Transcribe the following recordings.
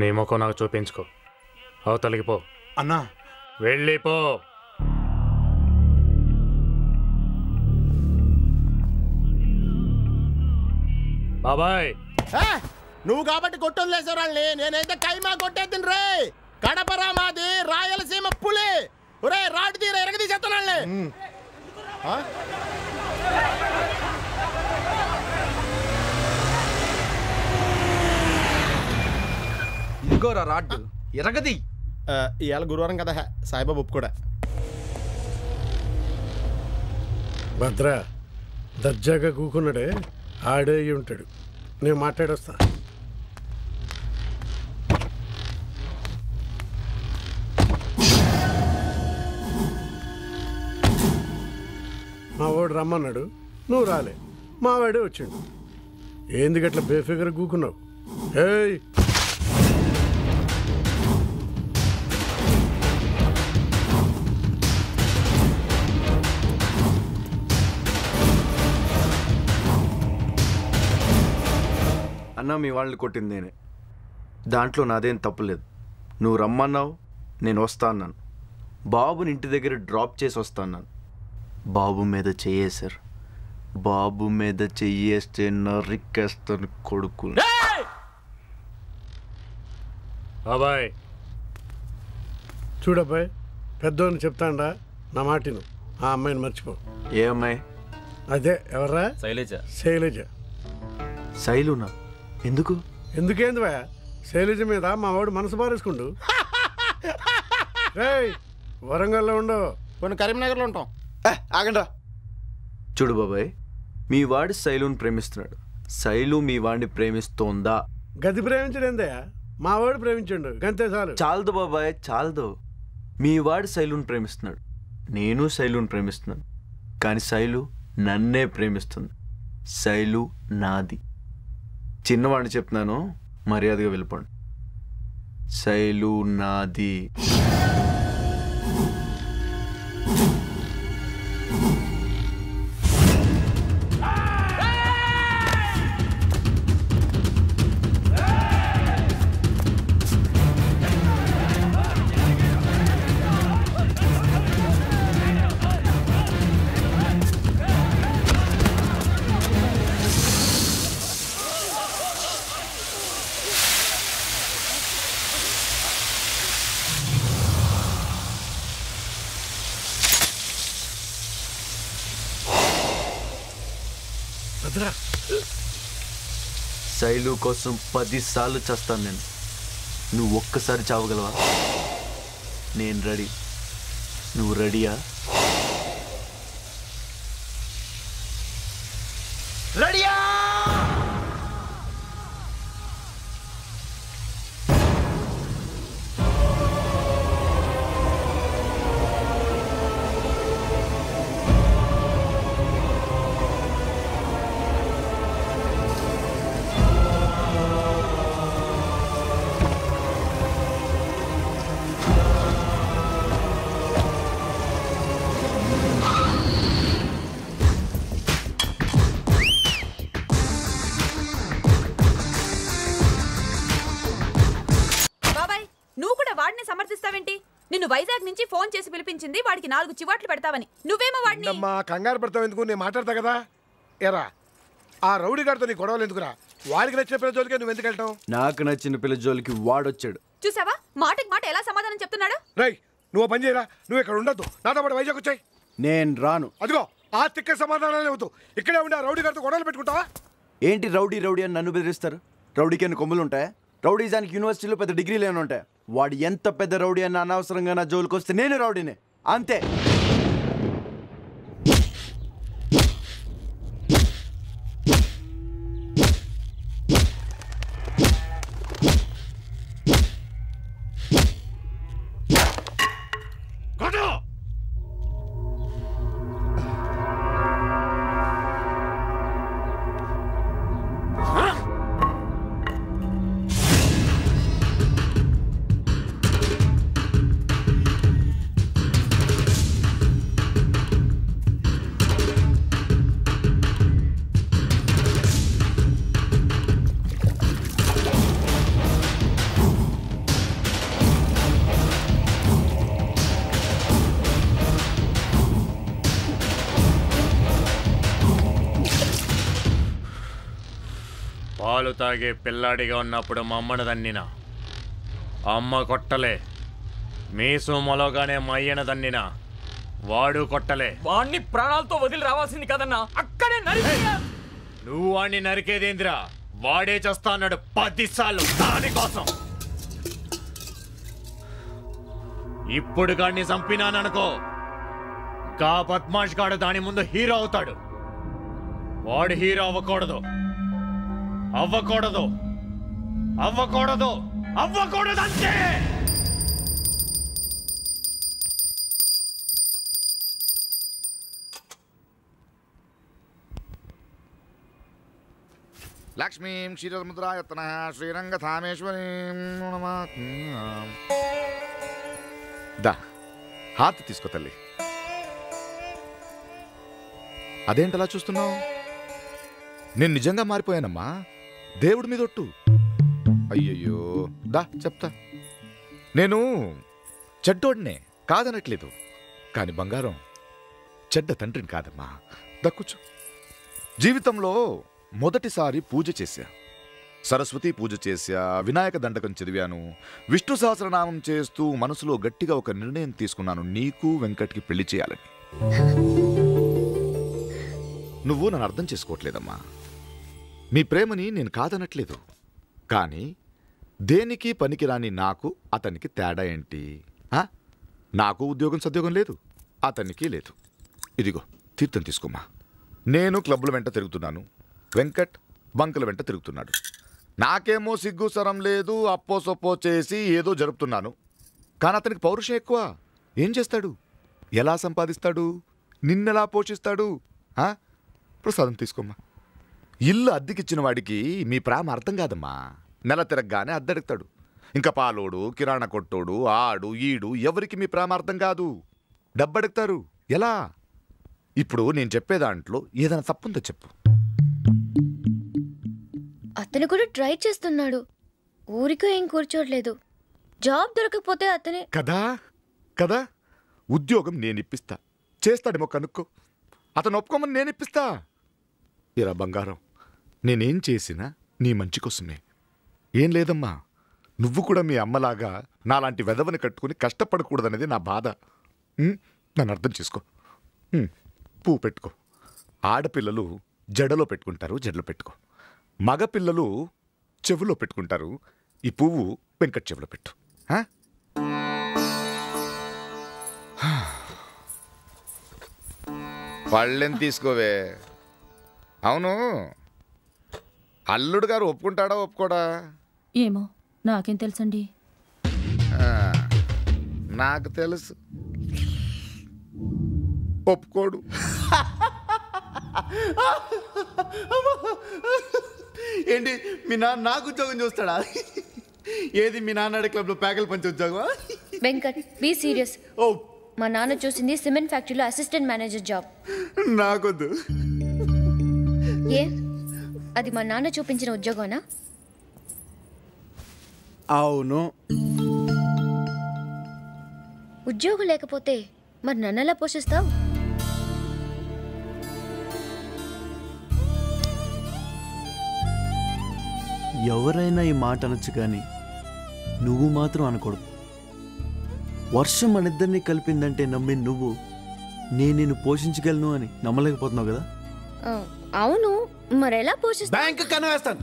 నీ ముఖం నాకు చూపించుకో. అవతలికి పో. అన్నా. వెళ్ళిపో బాబాయ్. నువ్వు కాబట్టి కొట్టొదిలేసేవాళ్ళని నేనైతే కైమా కొట్టేద్దును రే. కడపరా మాది రాయలసీమ పులి. ఒరే రాటు తీర ఎరగదీసేస్తానండి ఇదిగోరా రాడ్డు ఎరగది ఇవాళ గురువారం కదా హే, సాయిబాబా ఉప్పు కూడా భద్ర దర్జాగా కూకున్నాడే ఆడే అయి ఉంటాడు. నేను మాట్లాడొస్తా. మా వాడు రమ్మన్నాడు నువ్వు రాలే. మా వాడే వచ్చిండు. ఏంది గట్ల బేఫిగర్ కూకున్నావు? ఏయ్! అన్న మీ వాళ్ళని కొట్టింది నేనే. దాంట్లో నాదేం తప్పులేదు నువ్వు రమ్మన్నావు నేను వస్తా అన్నాను. బాబుని ఇంటి దగ్గర డ్రాప్ చేసి వస్తా అన్నాను. బాబు మీద చెయ్యేశారు బాబు మీద చెయ్యేస్తే నరికేస్తాను కొడుకు బాబాయ్ చూడబ్బాయ్ పెద్దోని చెప్తాండా నా మాటిను ఆ అమ్మాయిని మర్చిపో. ఏ అమ్మాయి? అదే ఎవర్రా? శైలజ. శైలజ. శైలునా? ఎందుకు? ఎందుకేంది భయ శైలజ మీద మా వాడు మనసు పారేసుకుండు. రేయ్ వరంగల్లో ఉండవు కొన్ని కరీంనగర్లో ఉంటాం. ఆగండ్రా చూడు బాబాయ్ మీ వాడు శైలుని ప్రేమిస్తున్నాడు. శైలు మీ వాడిని ప్రేమిస్తోందా? గది ప్రేమించడేందయ్యా? మా వాడు ప్రేమించండు. గంతే చాలు. చాలదు బాబాయ్ చాలదు. మీ వాడు శైలుని ప్రేమిస్తున్నాడు. నేను శైలుని ప్రేమిస్తున్నాను. కానీ శైలు నన్నే ప్రేమిస్తుంది. శైలు నాది. చిన్నవాడిని చెప్తున్నాను మర్యాదగా వెళ్ళిపోండి. శైలు నాది. వదరా శైలు కోసం పదిసార్లు చేస్తాను నేను. నువ్వు ఒక్కసారి చావగలవా? నేను రెడీ. నువ్వు రెడీయా? నిన్ను వైజాగ్ నుంచి ఫోన్ చేసి పిలిపించింది వాడికి నాలుగు చివాట్లు పెడతావని. నువ్వేమో వాడిని అమ్మా కంగారు పడతావు ఎందుకు? నేను మాట్లాడతా కదా. ఎరా ఆ రౌడీ గారితో నీ గొడవలు ఎందుకురా? వాడికి నచ్చిన పిల్ల జోలికే నువ్వు ఎందుకు వెళ్తావు? నాకు నచ్చిన పిల్ల జోలికి వాడొచ్చాడు. చూసావా? మాటకి మాట ఎలా సమాధానం చెప్తున్నాడు? రై నువ్వు పని చేయరా. నువ్వు ఇక్కడ ఉండొద్దు. నాతో పాటు వైజాగ్ వచ్చాయి. నేను రాను. అదిగో ఆ తిక్క సమాధానాలే వద్దు. ఇక్కడే ఉండి ఆ రౌడీ గారితో గొడవలు పెట్టుకుంటావా? ఏంటి రౌడీ రౌడీ అని నన్ను బెదిరిస్తారు? రౌడీకి అన్ని కొమ్ములు ఉంటాయా? రౌడీజానికి యూనివర్సిటీలో పెద్ద డిగ్రీలు ఏమైనా ఉంటాయి? వాడు ఎంత పెద్ద రౌడీ అని అనవసరంగా నా జోలికి వస్తే నేను రౌడీనే. అంతే. పాలు తాగే పిల్లాడిగా ఉన్నప్పుడు మా అమ్మను దన్నినా అమ్మ కొట్టలే. మీసు మొలగానే మా అయ్యన దన్నినా వాడు కొట్టలే. వాణ్ణి ప్రాణాలతో వదిలి రావాల్సింది కదన్నా. అక్కడే నువ్వు వాడిని నరికేదేంద్రా? వాడే చేస్తా అన్నాడు పదిసార్లు దానికోసం. ఇప్పుడు గాడిని చంపినాననుకో. గా బద్మాష్ గాడు దాని ముందు హీరో అవుతాడు. వాడు హీరో అవ్వకూడదు. అవ్వకూడదు. అవ్వకూడదు. అవ్వకూడదు అంతే లక్ష్మీం క్షీరముద్రాయత్న శ్రీరంగధామేశ్వరీం దా హాత్ తీసుకో తల్లి. అదేంటలా చూస్తున్నావు? నేను నిజంగా మారిపోయానమ్మా. దేవుడి మీద ఒట్టు. అయ్యయ్యో దా చెప్తా. నేను చెడ్డోడినే కాదనట్లేదు కాని బంగారం చెడ్డ తండ్రిని కాదమ్మా. దక్కుచు జీవితంలో మొదటిసారి పూజ చేశా. సరస్వతి పూజ చేశా వినాయక దండకం చదివాను విష్ణు సహస్రనామం చేస్తూ మనసులో గట్టిగా ఒక నిర్ణయం తీసుకున్నాను నీకు వెంకట్కి పెళ్ళి చేయాలని. నువ్వు నన్ను అర్థం చేసుకోవట్లేదమ్మా. మీ ప్రేమని నేను కాదనట్లేదు. కానీ దేనికి పనికిరాని నాకు అతనికి తేడా ఏంటి? నాకు ఉద్యోగం సద్యోగం లేదు అతనికి లేదు. ఇదిగో తీర్థం తీసుకోమా. నేను క్లబ్ల వెంట తిరుగుతున్నాను. వెంకట్ బంకుల వెంట తిరుగుతున్నాడు. నాకేమో సిగ్గు సరం లేదు అప్పో సొప్పో చేసి ఏదో జరుపుతున్నాను. కానీ అతనికి పౌరుషం ఎక్కువ. ఏం చేస్తాడు? ఎలా సంపాదిస్తాడు? నిన్నెలా పోషిస్తాడు? ప్రసాదం తీసుకోమ్మా ఇల్లు అద్దెకిచ్చిన వాడికి మీ ప్రేమ అర్థం కాదమ్మా. నెల తిరగగానే అద్దెడుతాడు. ఇంకా పాలోడు కిరాణా కొట్టోడు ఆడు ఈడు ఎవరికి మీ ప్రేమ అర్థం కాదు. డబ్బడుగుతారు ఎలా? ఇప్పుడు నేను చెప్పే దాంట్లో ఏదైనా తప్పుందో చెప్పు. అతను కూడా ట్రై చేస్తున్నాడు. ఊరికో ఏం కూర్చోట్లేదు. జాబ్ దొరకకపోతే అతనే కదా? కదా? ఉద్యోగం నేను ఇప్పిస్తా చేస్తాడేమో కనుక్కో. అతను ఒప్పుకోమని నేను ఇప్పిస్తా ఇరా బంగారం. నేనేం చేసినా నీ మంచి కోసమే. ఏం లేదమ్మా. నువ్వు కూడా మీ అమ్మలాగా నాలాంటి వెధవని కట్టుకుని కష్టపడకూడదనేది నా బాధ. నన్ను అర్థం చేసుకో. పువ్వు పెట్టుకో. ఆడపిల్లలు జడలో పెట్టుకుంటారు జడలో పెట్టుకో. మగపిల్లలు చెవులో పెట్టుకుంటారు. ఈ పువ్వు వెంకట్ చెవిలో పెట్టు. ఆ? పళ్ళెం తీసుకోవే? అవును. అల్లుడు గారు ఒప్పుకుంటాడా ఒప్పుకోడా? ఏమో నాకేం తెలుసండి? నాకు తెలుసు. ఒప్పుకోడు. ఏంటి మీ నాన్న నాకు ఉద్యోగం చూస్తాడా? ఏది మీ నాన్న క్లబ్లో ప్యాకెల్ పంచి ఉద్యోగం వెంకట్ బీ సీరియస్. ఓ. మా నాన్న చూసింది సిమెంట్ ఫ్యాక్టరీలో అసిస్టెంట్ మేనేజర్ జాబ్. నాకొద్దు. ఏ? అది మా నాన్న చూపించిన ఉద్యోగమనా? అవును. ఉద్యోగం లేకపోతే మరి నన్నెలా పోషిస్తావు? ఎవరైనా ఈ మాట అనొచ్చు కానీ నువ్వు మాత్రం అనకూడదు. వర్షం మన ఇద్దరిని కలిపిందంటే నమ్మి నువ్వు నేను నిన్ను పోషించగలను అని నమ్మలేకపోతున్నావు కదా? అవును మరి ఎలా పోషిస్తావు బ్యాంక్ కనవేస్తాను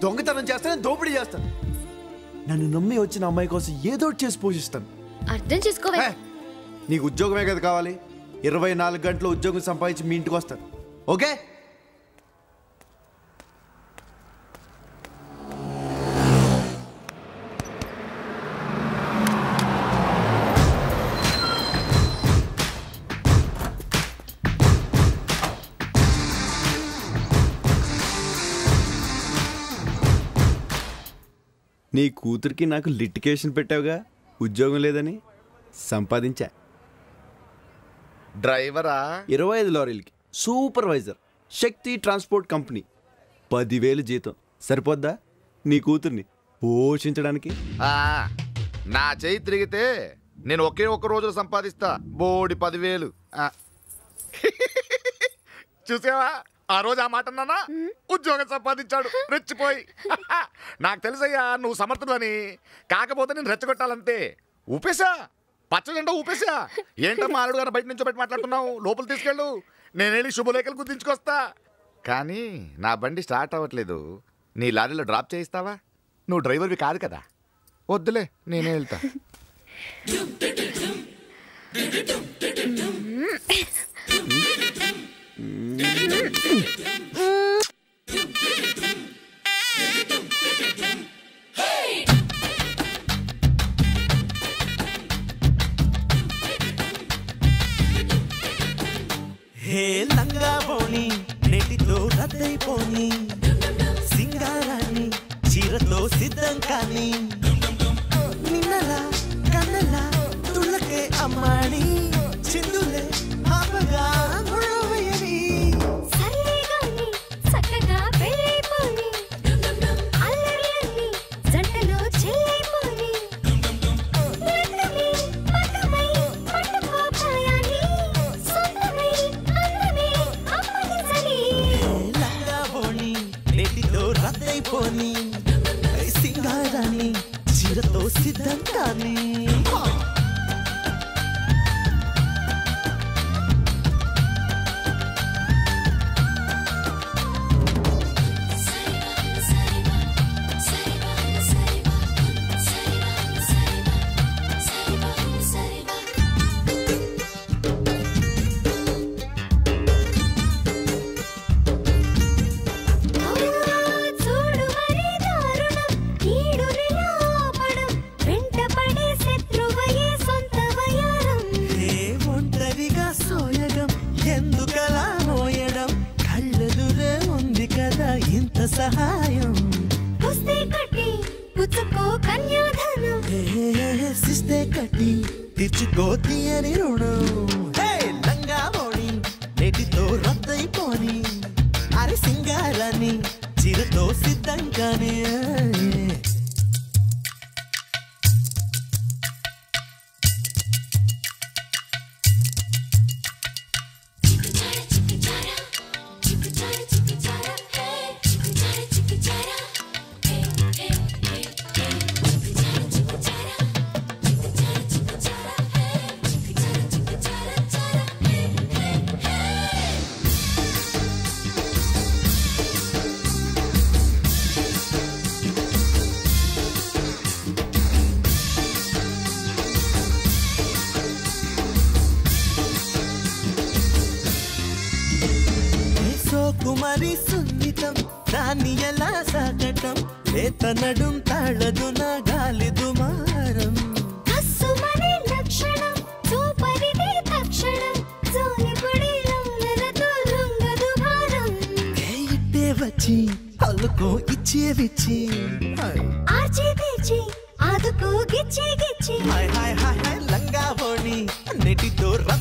దొంగతనం చేస్తాను దోపిడీ చేస్తాను. నన్ను నమ్మి వచ్చిన అమ్మాయి కోసం ఏదో చేసి పోషిస్తాను. అర్థం చేసుకోవే. నీకు ఉద్యోగమే కదా కావాలి. ఇరవై నాలుగు గంటలు ఉద్యోగం సంపాదించి మీ ఇంటికి వస్తాను. ఓకే? నీ కూతురికి నాకు లిటికేషన్ పెట్టావుగా? ఉద్యోగం లేదని? సంపాదించా. డ్రైవరా? ఇరవై ఐదు లారీలకి. సూపర్వైజర్. Shakti transport company. పదివేలు జీతం. సరిపోద్దా? నీ కూతుర్ని పోషించడానికి? ఆ, నా చేయి తిరిగితే నేను ఒకే ఒక్క రోజులో సంపాదిస్తా. బోడి పదివేలు. చూసావా? ఆ రోజు ఆ మాట అన్నానా? ఉద్యోగం సంపాదించాడు రెచ్చిపోయి. నాకు తెలుసయ్యా నువ్వు సమర్థుడు అని. కాకపోతే నేను రెచ్చగొట్టాలంతే. ఊపేశా? పచ్చజెండా ఊపేశా? ఏంటమ్మా ఆలుడు గారు బయట నుంచి బయట మాట్లాడుతున్నావు? లోపల తీసుకెళ్ళు. నేను వెళ్ళి శుభలేఖలు గుర్తించుకొస్తా. కానీ నా బండి స్టార్ట్ అవ్వట్లేదు. నీ లారీలో డ్రాప్ చేయిస్తావా? నువ్వు డ్రైవర్వి కాదు కదా. వద్దులే నేనే వెళ్తా. హే లంగా పోని నెటితో రద్దయిపోని. సింగారాన్ని చీరతో సిద్ధం కాని. నిన్నలా కన్నలా తుళ్ళకే అమ్మాడి చిందులే ఆపగా సహాయం. పుస్తే కట్టి పుచ్చుకో కన్యాధనం. ఏ సిస్తే కట్టి తెచ్చుకో తీయని రుణం. లంగా మోడి నెటితో రద్దయిపోని అరే సింగారాన్ని చిరతో సిద్ధంగానే. సోకుమరి సున్నితం దాన్ని ఎలా సాగటం? లేత నడుం తాళదు నా గాలి దుమారం. వచ్చి అల్లుకో ఇచ్చే విచ్చి. ఆర్చి తెచ్చి ఆదుకో గిచ్చి గిచ్చి. హాయ్ హాయ్ హాయ్ హాయ్ లంగా పోని నెటితో రద్దయిపోని